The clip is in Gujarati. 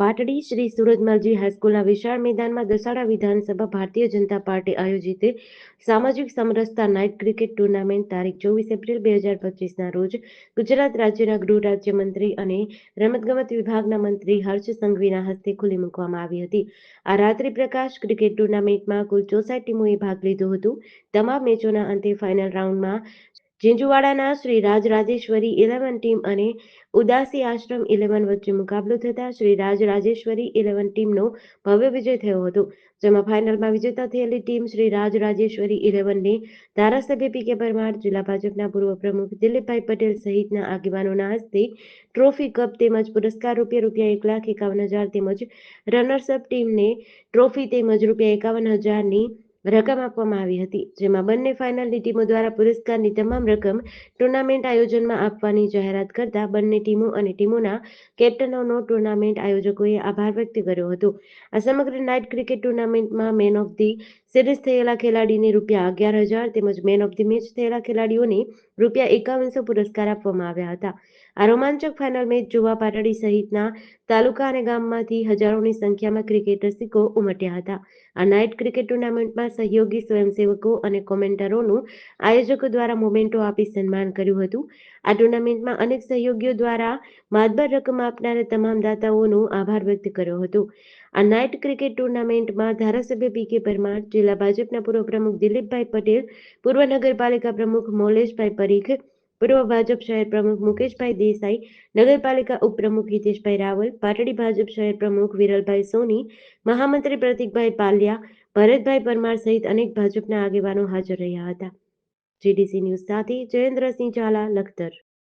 પાટડી શ્રી સુરજમલજી હાઈસ્કૂલના વિશાળ મેદાનમાં દસાડા વિધાનસભા ભારતીય જનતા પાર્ટી આયોજિત સામાજિક સમરસતા નાઇટ ક્રિકેટ ટુર્નામેન્ટ તારીખ ચોવીસ એપ્રિલ બે હજાર પચીસના રોજ ગુજરાત રાજ્યના ગૃહ રાજ્યમંત્રી અને રમતગમત વિભાગના મંત્રી હર્ષ સંઘવીના હસ્તે ખુલ્લી મૂકવામાં આવી હતી. આ રાત્રિ પ્રકાશ ક્રિકેટ ટુર્નામેન્ટમાં કુલ ચોસઠ ટીમોએ ભાગ લીધો હતો. તમામ મેચોના અંતે ફાઇનલ રાઉન્ડમાં ઝીંઝુવાડાના શ્રી રાજ રાજેશ્વરી ઇલેવન ટીમ અને ઉદાસી આશ્રમ ઇલેવન વચ્ચે મુકાબલો થતા શ્રી રાજ રાજેશ્વરી ઇલેવન ટીમનો ભવ્ય વિજય થયો હતો, જેમાં ફાઇનલમાં વિજેતા થયેલી ટીમ શ્રી રાજ રાજેશ્વરી ઇલેવનને ધારાસભ્ય પી કે પરમાર, જિલ્લા ભાજપના પૂર્વ પ્રમુખ દિલીપભાઈ પટેલ સહિતના આગેવાનોના હસ્તે ટ્રોફી કપ તેમજ પુરસ્કાર રૂપિયા રૂપિયા એક લાખ એકાવન હજાર તેમજ રનર્સઅપ ટીમને ટ્રોફી તેમજ રૂપિયા એકાવન હજારની રકમ આપવામાં આવી હતી, જેમાં બંને ફાઇનલની ટીમો દ્વારા પુરસ્કારની તમામ રકમ ટુર્નામેન્ટ આયોજનમાં આપવાની જાહેરાત કરતા બંને ટીમો અને ટીમોના કેપ્ટનોનો ટુર્નામેન્ટ આયોજકોએ આભાર વ્યક્ત કર્યો હતો. આ સમગ્ર નાઇટ ક્રિકેટ ટુર્નામેન્ટમાં મેન ઓફ ધી સિરીઝ થયેલા ખેલાડીને રૂપિયા અગિયાર હજાર તેમજ મેન ઓફ ધી મેચ થયેલા ખેલાડીઓને રૂપિયા એકાવનસો પુરસ્કાર આપવામાં આવ્યા હતા. આ રોમાંચક ફાઇનલ મેચ જોવા પાટડી સહિતના તાલુકા અને ગામમાંથી હજારોની સંખ્યામાં ક્રિકેટ રસિકો ઉમટ્યા હતા. આ નાઇટ ક્રિકેટ ટુર્નામેન્ટમાં સહયોગી સ્વયંસેવકો અને કોમેન્ટરોનું આયોજકો દ્વારા મોમેન્ટો આપી સન્માન કર્યું હતું. આ ટુર્નામેન્ટમાં અનેક સહયોગીઓ દ્વારા માતબર રકમ આપનારા તમામ દાતાઓનો આભાર વ્યક્ત કર્યો હતો. આ નાઇટ ક્રિકેટ ટુર્નામેન્ટમાં ધારાસભ્ય પી કે પરમાર, જિલ્લા ભાજપના પૂર્વ પ્રમુખ દિલીપભાઈ પટેલ, પૂર્વ નગરપાલિકા પ્રમુખ મોલેશભાઈ પરીખ, પૂર્વ ભાજપ શહેર પ્રમુખ મુકેશભાઈ દેસાઈ, નગરપાલિકા ઉપપ્રમુખ હિતેશભાઈ રાવલ, પાટડી ભાજપ શહેર પ્રમુખ વિરલભાઈ સોની, મહામંત્રી પ્રતિકભાઈ પાલિયા, ભરતભાઈ પરમાર સહિત અનેક ભાજપના આગેવાનો હાજર રહ્યા હતા. જીડીસી ન્યૂઝ સાથે જયેન્દ્રસિંહ ઝાલા, લખતર.